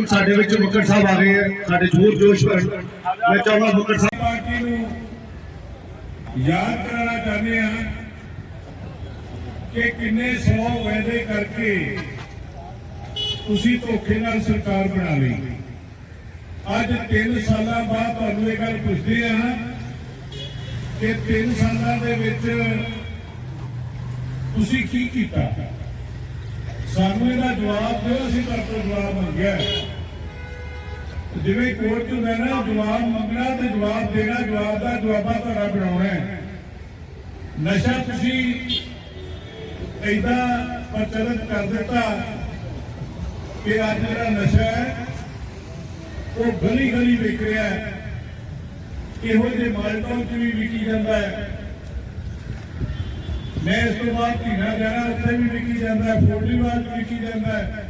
ਹੁਣ ਸਾਡੇ ਵਿੱਚ ਮੁਕਰ ਸਾਹਿਬ ਆ ਗਏ ਹੈ ਸਾਡੇ ਜੋਰ ਜੋਸ਼ ਵਿੱਚ ਮੈਂ ਚਾਹੁੰਦਾ ਮੁਕਰ ਸਾਹਿਬ ਪਾਰਟੀ ਨੂੰ ਯਾਦ ਕਰਾਉਣਾ ਚਾਹੁੰਦੇ ਹਾਂ ਕਿ ਕਿੰਨੇ ਸੌ ਵਾਅਦੇ ਕਰਕੇ ਤੁਸੀਂ ਧੋਖੇ ਨਾਲ ਸਰਕਾਰ ਬਣਾ ਲਈ। ਅੱਜ 3 ਸਾਲਾਂ ਬਾਅਦ ਤੁਹਾਨੂੰ ਇਹ ਗੱਲ ਪੁੱਛਦੇ ਹਾਂ ਕਿ 3 ਸਾਲਾਂ ਦੇ ਵਿੱਚ ਤੁਸੀਂ ਕੀ ਕੀਤਾ? ਸਾਨੂੰ ਇਹਦਾ ਜਵਾਬ ਦਿਓ, ਅਸੀਂ ਤੁਹਾਡੇ ਤੋਂ ਜਵਾਬ ਮੰਗਿਆ। ਜਿਵੇਂ ਕੋਰਟ ਚ ਹੁੰਦਾ ਨਾ, ਜਵਾਬ ਮੰਗਣਾ ਤੇ ਜਵਾਬ ਦੇਣਾ, ਜਵਾਬ ਦਾ ਜਵਾਬਾ ਤੁਹਾਡਾ ਬਣਾਉਣਾ ਹੈ। ਨਸ਼ਾ ਤੁਸੀਂ ਏਦਾਂ ਪ੍ਰਚਲਿਤ ਕਰ ਦਿੱਤਾ ਕਿ ਅੱਜ ਜਿਹੜਾ ਨਸ਼ਾ ਹੈ, ਉਹ ਗਲੀ ਗਲੀ ਵਿਕ ਰਿਹਾ ਹੈ। ਇਹੋ ਜਿਹੇ ਮਾਲਟਾਂ ਚ ਵੀ ਵਿਕੀ ਜਾਂਦਾ ਹੈ। ਮੈਂ ਇਸ ਤੋਂ ਬਾਅਦ ਧੀਨਾ ਜਾਣਾ ਉੱਥੇ ਵੀ ਵਿਕੀ ਜਾਂਦਾ ਹੈ ਫੋਰਡੀਵਾਲ ਚ ਵਿਕੀ ਜਾਂਦਾ ਹੈ।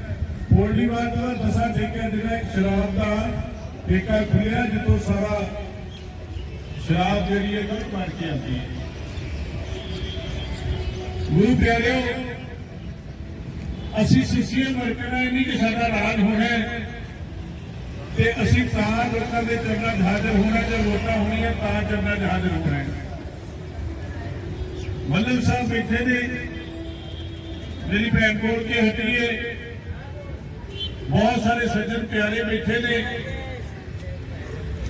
ਫੋਰਡੀਵਾਲ ਦਾ ਦਸਾਂ ਠੇਕਾ ਜਿਹੜਾ ਇੱਕ ਸ਼ਰਾਬ ਦਾ ਠੇਕਾ ਖੁੱਲਿਆ ਜਿੱਥੋਂ ਸਾਰਾ ਸ਼ਰਾਬ ਜਿਹੜੀ ਹੈ ਉਹ ਬਣ ਕੇ ਆਉਂਦੀ ਹੈ। ਗੁਰੂ ਪਿਆਰਿਓ, ਅਸੀਂ ਸਿੱਸੀਆਂ ਵਰਕਰਾਂ ਨਹੀਂ ਕਿ ਸਾਡਾ ਰਾਜ ਹੋਣਾ ਤੇ ਅਸੀਂ ਤਾਂ ਲੋਕਾਂ ਦੇ ਚਰਨਾਂ 'ਚ ਹਾਜ਼ਰ ਹੋਣਾ, ਜੇ ਵੋਟਾਂ ਹੋਣੀਆਂ ਤਾਂ ਚਰਨਾਂ 'ਚ ਹਾਜ਼ਰ ਹੋਣਾ ਹੈ। ਮੱਲਮ ਸਾਹਿਬ ਬੈਠੇ ਨੇ, ਮੇਰੀ ਭੈਣ ਕੋਲ ਕੇ ਹਟੀਏ ਬਹੁਤ ਸਾਰੇ ਸੱਜਣ ਪਿਆਰੇ ਬੈਠੇ ਨੇ,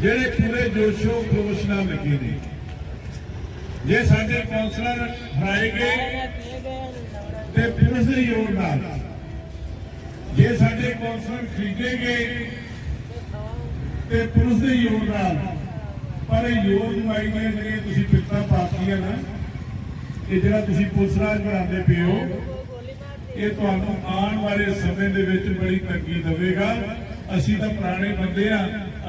ਜਿਹੜੇ ਪੂਰੇ ਜੋਸ਼ੋ ਖਰੋਸ਼ ਨਾਲ ਲੱਗੇ ਨੇ। ਜੇ ਸਾਡੇ ਕੌਂਸਲਰ ਹਰਾਏ ਗਏ ਤੇ ਪੁਲਿਸ ਦੇ ਯੋਗ ਨਾਲ, ਜੇ ਸਾਡੇ ਕੌਂਸਲਰ ਖਰੀਦੇ ਗਏ ਤੇ ਪੁਲਿਸ ਦੇ ਯੋਗ ਨਾਲ, ਪਰ ਇਹ ਯੋਗ ਨੁਮਾਈ ਦੀਆਂ ਜਿਹੜੀਆਂ ਤੁਸੀਂ ਪਿੱਤਾਂ ਪਾਤੀਆਂ ਨਾ ਇਹ ਜਿਹੜਾ ਤੁਸੀਂ ਪੁਲਿਸ ਰਾਜ ਬਣਾਉਂਦੇ ਪਏ ਹੋ ਇਹ ਤੁਹਾਨੂੰ ਆਉਣ ਵਾਲੇ ਸਮੇਂ ਦੇ ਵਿੱਚ ਬੜੀ ਤੰਗੀ ਦੇਵੇਗਾ। ਅਸੀਂ ਤਾਂ ਪੁਰਾਣੇ ਬੰਦੇ ਆ,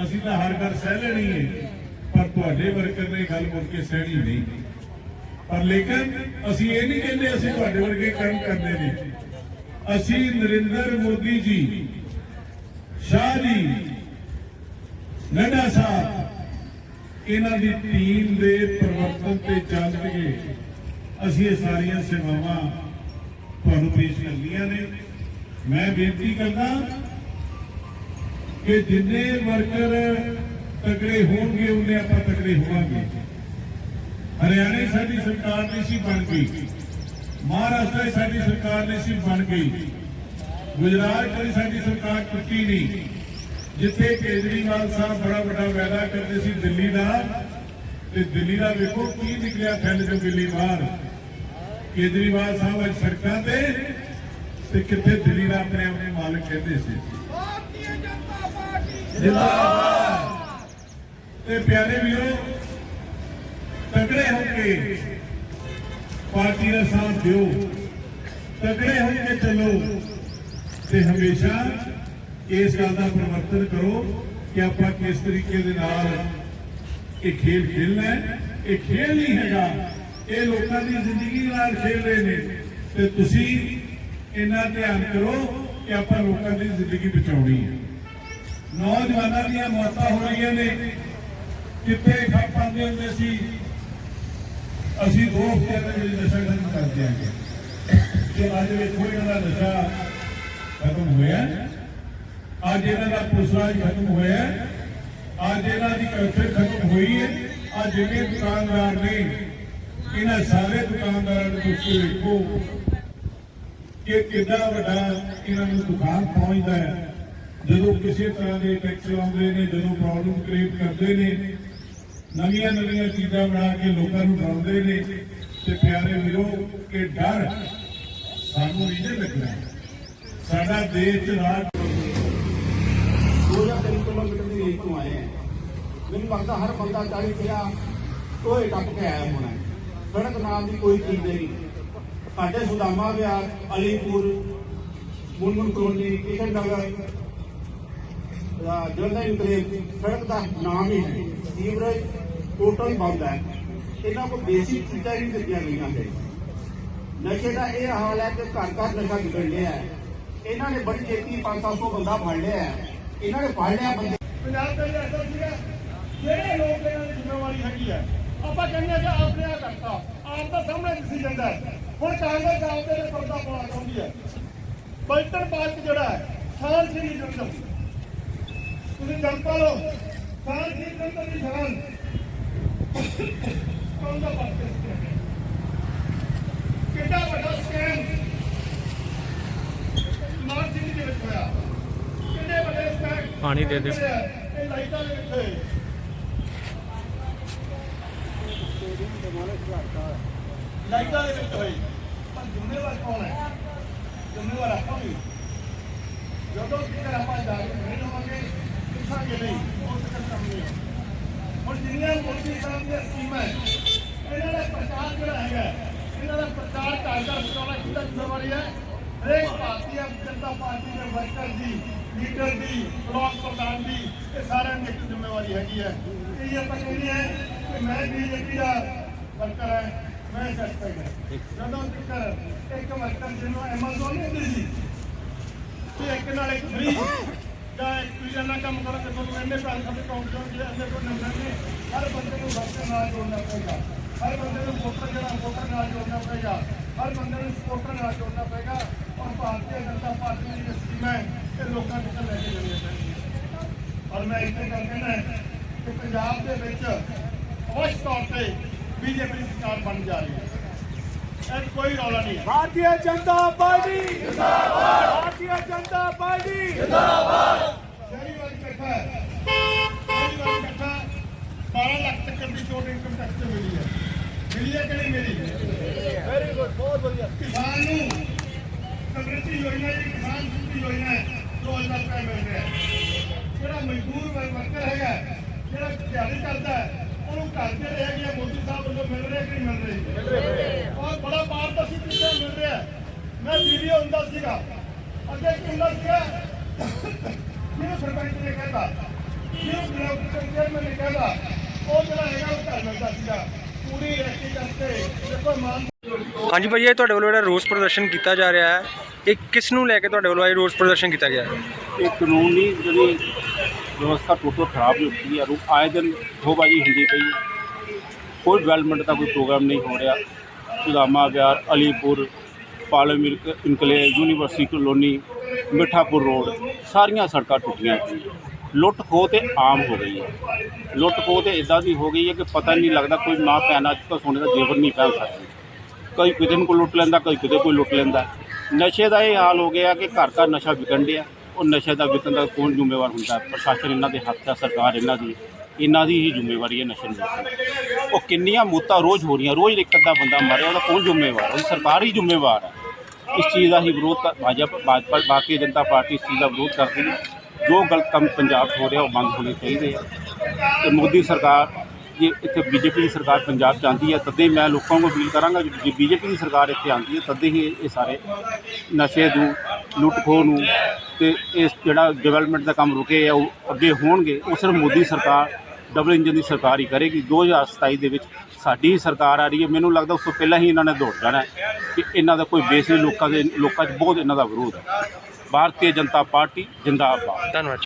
ਅਸੀਂ ਤਾਂ ਹਰ ਗੱਲ ਸਹਿ ਲੈਣੀ ਹੈ ਪਰ ਤੁਹਾਡੇ ਵਰਕਰ ਨੇ ਗੱਲ ਮੁੜ ਕੇ ਸਹਿਣੀ ਨਹੀਂ। ਪਰ ਲੇਕਿਨ ਅਸੀਂ ਇਹ ਨਹੀਂ ਕਹਿੰਦੇ ਅਸੀਂ ਤੁਹਾਡੇ ਵਰਗੇ ਕੰਮ ਕਰਨੇ ਨੇ। ਅਸੀਂ ਨਰਿੰਦਰ ਮੋਦੀ ਜੀ, ਸ਼ਾਹ ਜੀ, ਨੱਡਾ ਸਾਹਿਬ, ਇਹਨਾਂ ਦੀ ਟੀਮ ਦੇ ਪ੍ਰਵਰਤਨ ਤੇ ਚੱਲ ਕੇ ਅਸੀਂ ਇਹ ਸਾਰੀਆਂ ਸੇਵਾਵਾਂ ਤੁਹਾਨੂੰ ਪੇਸ਼ ਕਰਨੀਆਂ ਨੇ। ਮੈਂ ਬੇਨਤੀ ਕਰਦਾ ਕਿ ਜਿੰਨੇ ਵਰਕਰ ਤਗੜੇ ਹੋਣਗੇ, ਉਹਨੇ ਆਪਾਂ ਤਗੜੇ ਹੋਵਾਂਗੇ। ਹਰਿਆਣੇ ਸਾਡੀ ਸਰਕਾਰ ਨਹੀਂ ਸੀ, ਬਣ ਗਈ। ਮਹਾਰਾਸ਼ਟਰ ਸਾਡੀ ਸਰਕਾਰ ਨਹੀਂ ਸੀ, ਬਣ ਗਈ। ਗੁਜਰਾਤ ਦੀ ਸਾਡੀ ਸਰਕਾਰ ਟੁੱਟੀ ਨਹੀਂ। ਜਿੱਥੇ ਕੇਜਰੀਵਾਲ ਸਾਹਿਬ ਬੜਾ ਵੱਡਾ ਵਾਅਦਾ ਕਰਦੇ ਸੀ ਦਿੱਲੀ ਦਾ, ਤੇ ਦਿੱਲੀ ਦਾ ਵੇਖੋ ਕੀ ਨਿਕਲਿਆ ਫੈਲ ਜੋ ਦਿੱਲੀ ਬਾਹਰ ਕੇਜਰੀਵਾਲ ਸਾਹਿਬ ਅੱਜ ਸੜਕਾਂ ਤੇ ਤੇ ਕਿੱਥੇ ਦਿੱਲੀ ਦਾ ਆਪਣੇ ਆਪਣੇ ਮਾਲਕ ਕਹਿੰਦੇ ਸੀ? ਭਾਰਤੀ ਜਨਤਾ ਪਾਰਟੀ ਜਿੰਦਾਬਾਦ। ਤੇ ਪਿਆਰੇ ਵੀਰੋ ਤਗੜੇ ਹੋ ਕੇ ਪਾਰਟੀ ਦਾ ਸਾਥ ਦਿਓ। ਤਗੜੇ ਹੋ ਕੇ ਚੱਲੋ ਤੇ ਹਮੇਸ਼ਾ ਇਸ ਗੱਲ ਦਾ ਪਰਿਵਰਤਨ ਕਰੋ ਕਿ ਆਪਾਂ ਕਿਸ ਤਰੀਕੇ ਦੇ ਨਾਲ ਇਹ ਖੇਡ ਖੇਲਣਾ ਹੈ। ਇਹ ਖੇਡ ਨਹੀਂ ਹੈਗਾ ਇਹ ਲੋਕਾਂ ਦੀ ਜ਼ਿੰਦਗੀ ਨਾਲ ਖੇਡ ਰਹੇ ਨੇ। ਤੇ ਤੁਸੀਂ ਇਹਨਾਂ ਧਿਆਨ ਕਰੋ ਕਿ ਆਪਾਂ ਲੋਕਾਂ ਦੀ ਜ਼ਿੰਦਗੀ ਬਚਾਉਣੀ ਹੈ। ਨੌਜਵਾਨਾਂ ਦੀਆਂ ਮੌਤਾਂ ਹੋ ਰਹੀਆਂ ਨੇ। ਕਿੱਥੇ ਖੱਪ ਪਾਉਂਦੇ ਹੁੰਦੇ ਸੀ? ਅਸੀਂ ਦੋ ਹਫ਼ਤਿਆਂ ਦੇ ਨਸ਼ਾ ਖਤਮ ਕਰ ਦਿਆਂਗੇ। ਤੇ ਅੱਜ ਵੇਖੋ ਇਹਨਾਂ ਦਾ ਨਸ਼ਾ ਖਤਮ ਹੋਇਆ। ਅੱਜ ਇਹਨਾਂ ਦਾ ਪੁਸਰਾਜ ਖਤਮ ਹੋਇਆ। ਅੱਜ ਇਹਨਾਂ ਦੀ ਕਲਚਰ ਖਤਮ ਹੋਈ ਹੈ। ਅੱਜ ਜਿਹੜੇ ਦੁਕਾਨਦਾਰ ਨੇ ਇਹਨਾਂ ਸਾਰੇ ਦੁਕਾਨਦਾਰਾਂ ਨੂੰ ਤੁਸੀਂ ਵੇਖੋ ਕਿ ਕਿੰਨਾ ਵੱਡਾ ਇਹਨਾਂ ਨੂੰ ਦੁਕਾਨ ਪਹੁੰਚਦਾ ਹੈ। ਜਦੋਂ ਕਿਸੇ ਤਰ੍ਹਾਂ ਦੇ ਟੈਕਸ ਲਾਉਂਦੇ ਨੇ, ਜਦੋਂ ਪ੍ਰੋਬਲਮ ਕ੍ਰੀਏਟ ਕਰਦੇ ਨੇ ਨਵੀਆਂ ਨਵੀਆਂ ਚੀਜ਼ਾਂ ਬਣਾ ਕੇ ਲੋਕਾਂ ਨੂੰ ਡਰਾਉਂਦੇ ਨੇ, ਤੇ ਪਿਆਰੇ ਵੀਰੋ, ਕਿ ਡਰ ਸਾਨੂੰ ਨਹੀਂ ਲੱਗਣਾ। ਸਾਡਾ ਦੇਸ਼ ਚ ਰਾਜ 2003 ਕਿਲੋਮੀਟਰ ਦੀ ਰੇਸ ਤੋਂ ਆਏ ਆ। ਮੈਨੂੰ ਲੱਗਦਾ ਹਰ ਬੰਦਾ 40 50 ਟੋਏ ਟੱਪ ਕੇ ਆਇਆ ਹੋਣਾ ਸੜਕ ਨਾਮ ਦੀ ਕੋਈ ਚੀਜ਼ ਨਹੀਂ। ਸਾਡੇ ਸੁਦਾਮਾ ਵਿਆਰ, ਅਲੀਪੁਰ, ਮੁਨਮੁਨ ਕਲੋਨੀ ਕਿਸ਼ਨ ਨਗਰ ਜਲਦਾ ਇੰਕਲੇਵ ਸੜਕ ਦਾ ਨਾਮ ਹੀ ਹੈ ਸੀਵਰੇਜ ਟੋਟਲ ਬੰਦ ਹੈ। ਇਹਨਾਂ ਕੋਲ ਬੇਸਿਕ ਚੀਜ਼ਾਂ ਨਹੀਂ ਦਿੱਤੀਆਂ ਗਈਆਂ ਹੈ ਨਸ਼ੇ ਦਾ ਇਹ ਹਾਲ ਹੈ ਕਿ ਘਰ ਘਰ ਨਸ਼ਾ ਵਿਗੜ ਲਿਆ ਹੈ। ਇਹਨਾਂ ਨੇ ਬੜੀ ਛੇਤੀ 500 ਬੰਦਾ ਫੜ ਲਿਆ ਹੈ। ਇਹਨਾਂ ਨੇ ਫੜ ਲਿਆ ਬੰਦੇ ਪੰਜਾਬ ਦਾ ਜਿਹੜਾ ਸੀਗਾ, ਜਿਹੜੇ ਲੋਕ ਇਹਨਾਂ ਦੀ ਜ਼ਿੰਮੇਵਾਰੀ ਹੈਗੀ ਹੈ। ਆਪਾਂ ਕਹਿੰਦੇ ਆ ਕਿ ਆਪਨੇ ਆ ਕਰਤਾ ਆਪ ਦਾ ਸਾਹਮਣੇ ਜਾਂਦਾ ਹੈ। ਹੁਣ ਕਾਂਗਰਸ ਆਪਦੇ ਤੇ ਪਰਦਾ ਪਾਉਣਾ ਚਾਹੁੰਦੀ ਹੈ। ਬਲਟਨ ਪਾਰਕ ਜਿਹੜਾ ਹੈ ਖਾਨ ਸਿੰਘ ਜੁਰਮ ਤੁਸੀਂ ਜਨਤਾ ਲੋ ਸਾਰ ਦੀ ਜਨਤਾ ਦੀ ਸ਼ਾਨ ਕੌਣ ਦਾ ਬਾਤ ਕਿੰਨਾ ਵੱਡਾ ਸਕੈਮ ਮਾਰ ਸਿੰਘ ਦੇ ਵਿੱਚ ਹੋਇਆ। ਕਿੰਨੇ ਵੱਡੇ ਸਕੈਮ ਪਾਣੀ ਦੇ ਦਿਓ। ਇਹ ਲਾਈਟਾਂ ਦੇ ਵਿੱਚ ਹੋਏ। ਲਾਈਟਾਂ ਦੇ ਵਿੱਚ ਹੋਈ। ਪਰ ਜ਼ਿੰਮੇਵਾਰ ਕੌਣ ਹੈ? ਜ਼ਿੰਮੇਵਾਰ ਆਪਾਂ ਵੀ। ਜਦੋਂ ਤੱਕ ਆਪਾਂ ਜਾ ਕੇ ਨਹੀਂ ਲਵਾਂਗੇ, ਪੁੱਛਾਂਗੇ ਨਹੀਂ। ਉਸ ਤੱਕ ਕੰਮ ਨਹੀਂ ਹੁਣ ਜਿੰਨੀਆਂ ਮੋਦੀ ਸਾਹਿਬ ਦੀਆਂ ਸਕੀਮਾਂ ਇਹਨਾਂ ਦਾ ਪ੍ਰਚਾਰ ਜਿਹੜਾ ਹੈਗਾ ਇਹਨਾਂ ਦਾ ਪ੍ਰਚਾਰ ਘਰ ਘਰ ਕਿੰਨਾ ਜ਼ਿੰਮੇਵਾਰੀ ਹੈ? ਹਰੇਕ ਭਾਰਤੀ ਜਨਤਾ ਪਾਰਟੀ ਦੇ ਵਰਕਰ ਦੀ, ਲੀਡਰ ਦੀ, ਬਲਾਕ ਪ੍ਰਧਾਨ ਦੀ, ਇਹ ਸਾਰਿਆਂ ਦੀ ਇੱਕ ਜ਼ਿੰਮੇਵਾਰੀ ਹੈਗੀ ਹੈ। ਇਹ ਆਪਾਂ ਕਹਿੰਦੇ ਆ ਕਿ ਮੈਂ ਬੀਜੇਪੀ ਦਾ ਵਰਕਰ ਹੈ, ਮੈਂ ਸੈਟੀਸਫਾਈਡ ਹਾਂ ਜਦੋਂ ਤੱਕ ਇੱਕ ਵਰਕਰ ਜਿਹਨੂੰ ਐਮਾਜ਼ੋਨ ਨਹੀਂ ਹੁੰਦੀ ਤੇ ਇੱਕ ਨਾਲ ਇੱਕ ਫ੍ਰੀ ਜਾਂ ਇੱਕ ਦੂਜੇ ਕੰਮ ਕਰਨ ਤੇ ਤੁਹਾਨੂੰ ਇੰਨੇ ਪੈਸੇ ਸਾਡੇ ਅਕਾਊਂਟ ਚੋਂ ਜੇ ਅੰਦਰ ਕੋਈ ਨੰਬਰ ਨੇ ਹਰ ਬੰਦੇ ਨੂੰ ਵਰਕਰ ਨਾਲ ਜੋੜਨਾ ਪਏਗਾ। ਹਰ ਬੰਦੇ ਨੂੰ ਵੋਟਰ ਜਿਹੜਾ ਵੋਟਰ ਨਾਲ ਜੋੜਨਾ ਪਏਗਾ। ਹਰ ਬੰਦੇ ਨੂੰ ਸਪੋਰਟਰ ਨਾਲ ਜੋੜਨਾ ਪਏਗਾ। ਔਰ ਭਾਰਤੀ ਜਨਤਾ ਪਾਰਟੀ ਦੀ ਜੋ ਸਕੀਮ ਹੈ, ਇਹ ਲੋਕਾਂ ਤੱਕ ਲੈ ਕੇ ਜਾਣੀ ਚਾਹੀਦੀ ਔਰ ਮੈਂ ਇੱਥੇ ਗੱਲ ਕਹਿਣਾ ਹੈ ਕਿ ਪੰਜਾਬ ਦੇ ਵਿੱਚ ਅਵਸ਼ ਤੌਰ ਤੇ ਬੀਜੇਪੀ ਦੀ ਸਰਕਾਰ ਬਣ ਜਾ ਰਹੀ ਹੈ। ਇਹ ਕੋਈ ਰੌਲਾ ਨਹੀਂ ਭਾਰਤੀ ਜਨਤਾ ਪਾਰਟੀ। ਜਿੰਦਾਬਾਦ ਭਾਰਤੀ ਜਨਤਾ ਪਾਰਟੀ। ਜਿੰਦਾਬਾਦ ਜਿਹੜੀ ਵਾਰ ਇਕੱਠਾ ਹੈ ਜਿਹੜੀ ਵਾਰ ਇਕੱਠਾ 12 ਲੱਖ ਤੱਕ ਦੀ ਛੋਟ ਇਨਕਮ ਟੈਕਸ ਤੇ ਮਿਲੀ ਹੈ। ਮਿਲੀ ਹੈ ਕਿ ਨਹੀਂ ਮਿਲੀ? ਵੈਰੀ ਗੁੱਡ ਬਹੁਤ ਵਧੀਆ। ਕਿਸਾਨ ਨੂੰ ਸਮਰਿੱਧੀ ਯੋਜਨਾ ਜਿਹੜੀ ਕਿਸਾਨ ਸਮਰਿੱਧੀ ਯੋਜਨਾ ਹੈ 2000 ਰੁਪਏ ਮਿਲ ਰਿਹਾ ਜਿਹੜਾ ਮਜ਼ਦੂਰ ਵਰਕਰ ਹੈਗਾ ਜਿਹੜਾ ਦਿਹਾੜੀ ਕਰਦਾ ਉਹਨੂੰ ਘਰ ਦੇ ਰਹਿ ਗਿਆ। ਵੱਲੋਂ ਮਿਲ ਰਿਹਾ ਕਿ ਨਹੀਂ ਮਿਲ ਰਿਹਾ ਔਰ ਬੜਾ ਪਾਰਦਰਸ਼ੀ ਤਰੀਕੇ ਮਿਲ ਰਿਹਾ। ਮੈਂ ਵੀਡੀਓ ਹੁੰਦਾ ਸੀਗਾ। ਅੱਗੇ ਕੀ ਹੁੰਦਾ ਸੀਗਾ ਜਿਹਨੂੰ ਸਰਪੰਚ ਨੇ ਕਹਿੰਦਾ ਜਿਹਨੂੰ ਬਲਾਕ ਚੇਅਰਮੈਨ ਨੇ ਕਹਿੰਦਾ ਉਹ ਜਿਹੜਾ ਹੈਗਾ ਉਹ ਘਰ ਮਿਲਦਾ ਸੀਗਾ। ਪੂਰੀ ਰੈਕੀ ਕਰਕੇ ਦੇਖੋ ਮਾਨ ਹਾਂਜੀ ਭਾਈ ਇਹ ਤੁਹਾਡੇ ਵੱਲੋਂ ਜਿਹੜਾ ਰੋਸ ਪ੍ਰਦਰਸ਼ਨ ਕੀਤਾ ਜਾ ਰਿਹਾ ਹੈ ਇਹ ਕਿਸ ਨੂੰ ਲੈ ਕੇ ਤੁਹਾਡੇ ਵੱਲੋਂ ਇਹ ਰੋਸ ਪ੍ਰਦਰਸ਼ਨ ਕੀਤਾ ਗਿਆ ਇਹ ਕਾਨੂੰਨੀ ਜਿਹੜੀ ਵਿਵਸਥਾ ਟੋਟਲ ਖਰਾਬ ਹੋ ਚੁੱਕੀ ਹੈ ਰੂਪ ਆਏ ਦਿਨ ਖੋਬਾਜੀ ਹੁੰਦੀ ਪਈ ਹੈ। ਕੋਈ ਡਿਵੈਲਪਮੈਂਟ ਦਾ ਕੋਈ ਪ੍ਰੋਗਰਾਮ ਨਹੀਂ ਹੋ ਰਿਹਾ। Sudama Vihar Alipur ਪਾਲਮਿਰ enclave university colony, Mithapur road, ਸਾਰੀਆਂ ਸੜਕਾਂ ਟੁੱਟੀਆਂ ਲੁੱਟ ਖੋਹ ਤੇ ਆਮ ਹੋ ਗਈ ਹੈ। ਲੁੱਟ ਖੋਹ ਤੇ ਇਦਾਂ ਦੀ ਹੋ ਗਈ ਹੈ ਕਿ ਪਤਾ ਨਹੀਂ ਲੱਗਦਾ ਕੋਈ ਮਾਂ ਭੈਣ ਅੱਜ ਤੋਂ ਸੋਨੇ ਦਾ ਜੇਵਰ ਨਹੀਂ ਪਹਿਨ ਸਕਦੀ। ਕਈ ਕਿਤੇ ਨੂੰ ਕੋਈ ਲੁੱਟ ਲੈਂਦਾ, ਕਈ ਕਿਤੇ ਕੋਈ ਲੁੱਟ ਲੈਂਦਾ। ਨਸ਼ੇ ਦਾ ਇਹ ਹਾਲ ਹੋ ਗਿਆ ਕਿ ਘਰ ਘਰ ਨਸ਼ਾ ਵਿਕਣ ਡਿਆ। ਉਹ ਨਸ਼ੇ ਦਾ ਵਿਕਣ ਦਾ ਕੌਣ ਜ਼ਿੰਮੇਵਾਰ ਹੁੰਦਾ? ਪ੍ਰਸ਼ਾਸਨ ਇਹਨਾਂ ਦੇ ਹੱਥ ਹੈ ਸਰਕਾਰ ਇਹਨਾਂ ਦੀ। ਇਹਨਾਂ ਦੀ ਹੀ ਜ਼ਿੰਮੇਵਾਰੀ ਹੈ ਨਸ਼ੇ ਨੂੰ ਉਹ ਕਿੰਨੀਆਂ ਮੌਤਾਂ ਰੋਜ਼ ਹੋ ਰਹੀਆਂ, ਰੋਜ਼ ਇੱਕ ਅੱਧਾ ਬੰਦਾ ਮਰ ਰਿਹਾ ਉਹਦਾ ਕੌਣ ਜ਼ਿੰਮੇਵਾਰ ਹੈ? ਉਹ ਸਰਕਾਰ ਹੀ ਜ਼ਿੰਮੇਵਾਰ ਹੈ। ਇਸ ਚੀਜ਼ ਦਾ ਹੀ ਵਿਰੋਧ ਕਰ- ਭਾਜਪਾ ਭਾਜਪਾ ਭਾਰਤੀ ਜਨਤਾ ਪਾਰਟੀ ਇਸ ਚੀਜ਼ ਦਾ ਵਿਰੋਧ ਕਰਦੀ ਹੈ। ਜੋ ਗਲਤ ਕੰਮ ਪੰਜਾਬ 'ਚ ਹੋ ਰਿਹਾ, ਉਹ ਬੰਦ ਹੋਣੇ ਚਾਹੀਦੇ ਆ। ਤੇ ਮੋਦੀ ਸਰਕਾਰ, ਜੇ ਇੱਥੇ ਬੀਜੇਪੀ ਦੀ ਸਰਕਾਰ ਪੰਜਾਬ 'ਚ ਆਉਂਦੀ ਹੈ, ਤਦੇ ਮੈਂ ਲੋਕਾਂ ਨੂੰ ਅਪੀਲ ਕਰਾਂਗਾ, ਜੇ ਬੀਜੇਪੀ ਦੀ ਸਰਕਾਰ ਇੱਥੇ ਆਉਂਦੀ ਹੈ, ਤਦੇ ਹੀ ਇਹ ਸਾਰੇ ਨਸ਼ੇ ਨੂੰ ਲੁੱਟ ਖੋਹ ਨੂੰ ਤੇ ਇਸ ਜਿਹੜਾ ਡਿਵੈਲਪਮੈਂਟ ਦਾ ਕੰਮ ਰੁਕੇ ਆ, ਉਹ ਅੱਗੇ ਹੋਣਗੇ। ਉਹ ਸਿਰਫ ਮੋਦੀ ਸਰਕਾਰ ਡਬਲ ਇੰਜਨ ਦੀ ਸਰਕਾਰ ਹੀ ਕਰੇਗੀ। 2027 ਦੇ ਵਿੱਚ ਸਾਡੀ ਹੀ ਸਰਕਾਰ ਆ ਰਹੀ ਹੈ। ਮੈਨੂੰ ਲੱਗਦਾ ਉਸ ਤੋਂ ਪਹਿਲਾਂ ਹੀ ਇਹਨਾਂ ਨੇ ਦੌੜ ਜਾਣਾ ਕਿ ਇਹਨਾਂ ਦਾ ਕੋਈ ਬੇਸ ਨਹੀਂ, ਲੋਕਾਂ ਦੇ ਲੋਕਾਂ 'ਚ ਬਹੁਤ ਇਹਨਾਂ ਦਾ ਵਿਰੋਧ ਹੈ। ਭਾਰਤੀ ਜਨਤਾ ਪਾਰਟੀ ਜਿੰਦਾਬਾਦ। ਧੰਨਵਾਦ।